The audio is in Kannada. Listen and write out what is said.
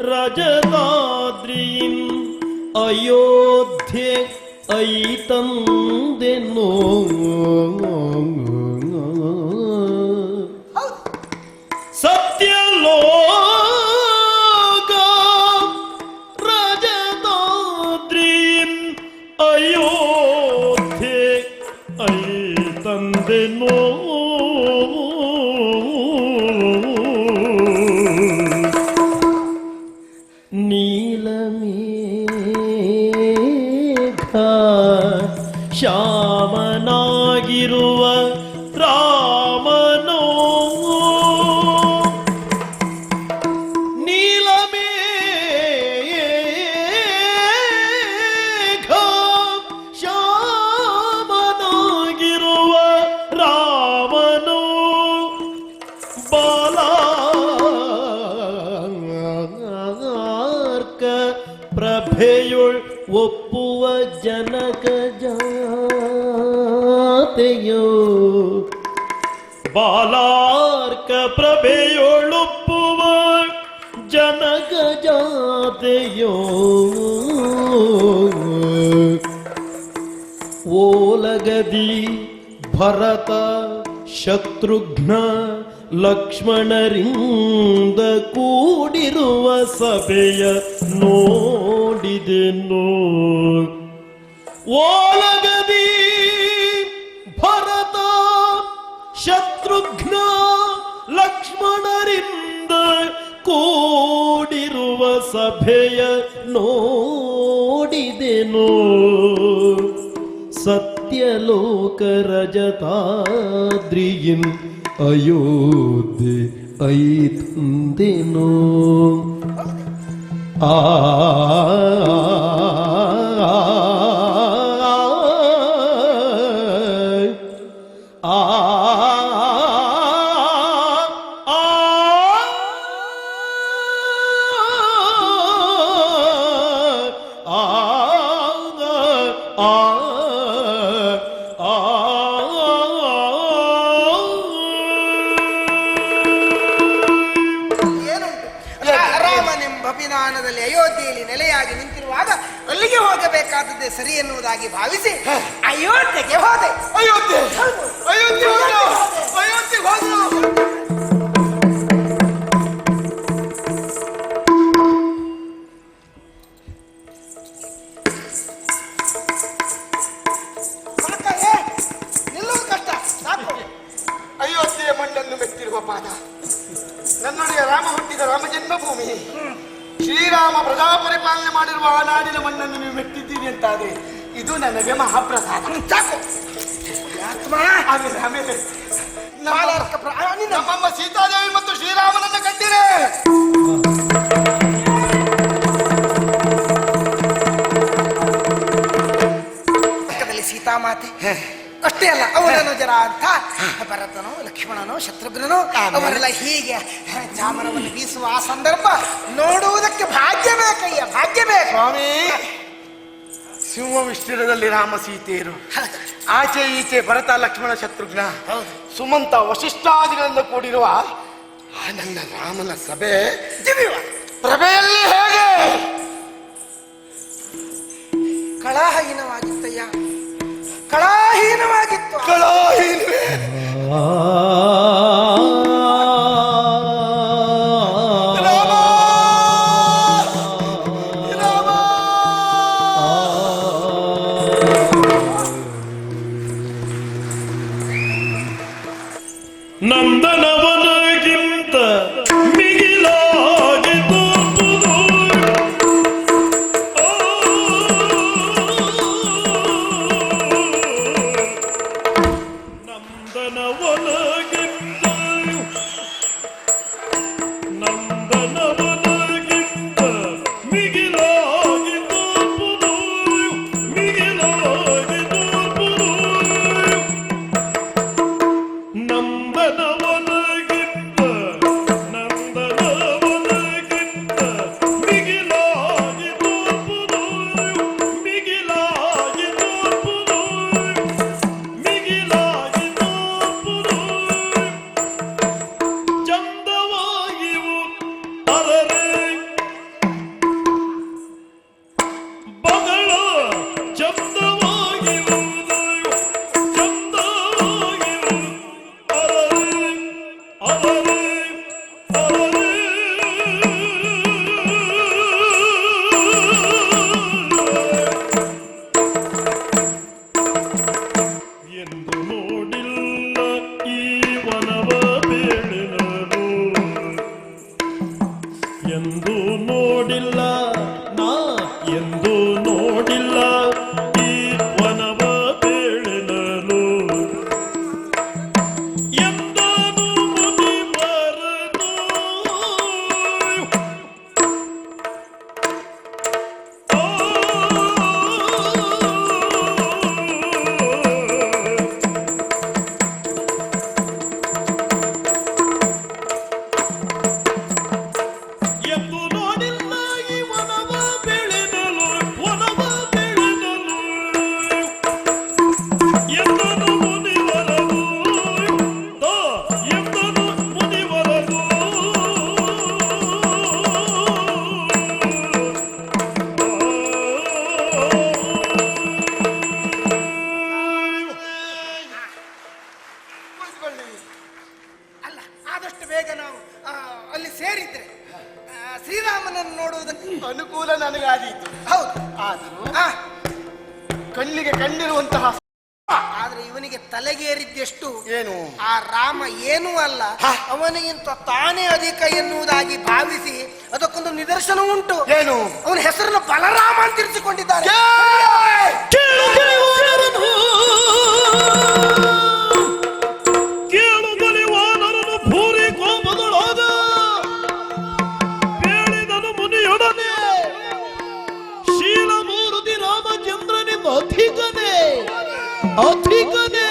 ರಜತಾದ್ರಿಯಿನ್ ಅಯೋಧ್ಯೆ ಐತಂದೆನ್ನೋ नीलमेघा श्यामना ಪ್ರಭೆಯುಳ್ ಒಪ್ಪುವ ಜನಕ ಜಾತೆಯೋ. ಬಾಲಾರ್ಕ ಪ್ರಭೆಯೊಳುಪ್ಪುವ ಜನಕ ಜಾತೆಯೋ. ಓಲಗದಿ ಭರತ ಶತ್ರುಘ್ನ ಲಕ್ಷ್ಮಣರಿಂದ ಕೂಡಿರುವ ಸಭೆಯ ನೋಡಿದೆನು ಓಲಗದಿ ಭರತ ಶತ್ರುಘ್ನ ಲಕ್ಷ್ಮಣರಿಂದ ಕೂಡಿರುವ ಸಭೆಯ ನೋಡಿದೆನು. ಸತ್ಯಲೋಕ ರಜತಾದ್ರಿಯಿನ್ ಅಯೋಧ್ಯೆ ಐತಂದೆನೋ. ಆ ನೆಲೆಯಾಗಿ ನಿಂತಿರುವಾಗ ಅಲ್ಲಿಗೆ ಹೋಗಬೇಕಾದದ್ದೇ ಸರಿ ಎನ್ನುವುದಾಗಿ ಭಾವಿಸಿ ಅಯೋಧ್ಯೆಗೆ ಹೋದೆ. ಅಯೋಧ್ಯೆ. ಅಯೋಧ್ಯೆ ಹೋದ್ರು? ಪರಿಪಾಲನೆ ಮಾಡಿರುವ ಆ ನಾಡಿನ ಮಣ್ಣನ್ನು ನೀವು ಮೆಟ್ಟಿದ್ದೀರಿ ಅಂತಾದ್ರೆ ಇದು ನನಗೆ ಮಹಾಪ್ರಸಾದ. ಸಾಕು. ಆತ್ಮ ಆಮೇಲೆ ನಮ್ಮಮ್ಮ ಸೀತಾದೇವಿ ಮತ್ತು ಶ್ರೀರಾಮನನ್ನ ಕಂಡಿರೆ. ಪಕ್ಕದಲ್ಲಿ ಸೀತಾಮಾತೆ. ಅಷ್ಟೇ ಅಲ್ಲ ಅವನನ್ನು ಜರ ಅಂತ ಭರತನು ಲಕ್ಷ್ಮಣನೋ ಶತ್ರುಘ್ನನು ಅವರೆಲ್ಲ ಹೀಗೆ ಚಾಮರವನ್ನು ಬೀಸುವ ಆ ಸಂದರ್ಭ ನೋಡುವುದಕ್ಕೆ ಭಾಗ್ಯ ಬೇಕಯ್ಯ ಭಾಗ್ಯ ಬೇಕು. ಸ್ವಾಮಿ ಸಿಂಹ ವಿಸ್ತೀರ್ಣದಲ್ಲಿ ರಾಮ ಸೀತೆಯರು. ಆಚೆ ಈಚೆ ಭರತ ಲಕ್ಷ್ಮಣ ಶತ್ರುಘ್ನ. ಸುಮಂತ ವಶಿಷ್ಠಾದಿಗಳಿಂದ ಕೂಡಿರುವ ಆ ನನ್ನ ರಾಮನ ಸಭೆ ಪ್ರಭೆಯಲ್ಲಿ ಹೇಗೆ? ಕಳಾಹೀನವಾಗಿತ್ತಯ್ಯ ಕಳಾಹೀನವಾಗಿತ್ತು ಕಳಾಹೀನವೇ. ಇಲ್ಲಿಗೆ ಕಂಡಿರುವಂತಹ ಆದ್ರೆ ಇವನಿಗೆ ತಲೆಗೇರಿದ್ದೆಷ್ಟು? ಏನು? ಆ ರಾಮ ಏನೂ ಅಲ್ಲ. ಅವನಿಗಿಂತ ತಾನೇ ಅಧಿಕ ಎನ್ನುವುದಾಗಿ ಭಾವಿಸಿ ಅದಕ್ಕೊಂದು ನಿದರ್ಶನ ಉಂಟು. ಏನು? ಅವನ ಹೆಸರನ್ನು ಬಲರಾಮ ಅಂತ ಇರಿಸಿಕೊಂಡಿದ್ದಾನೆ অভিজ্ঞতা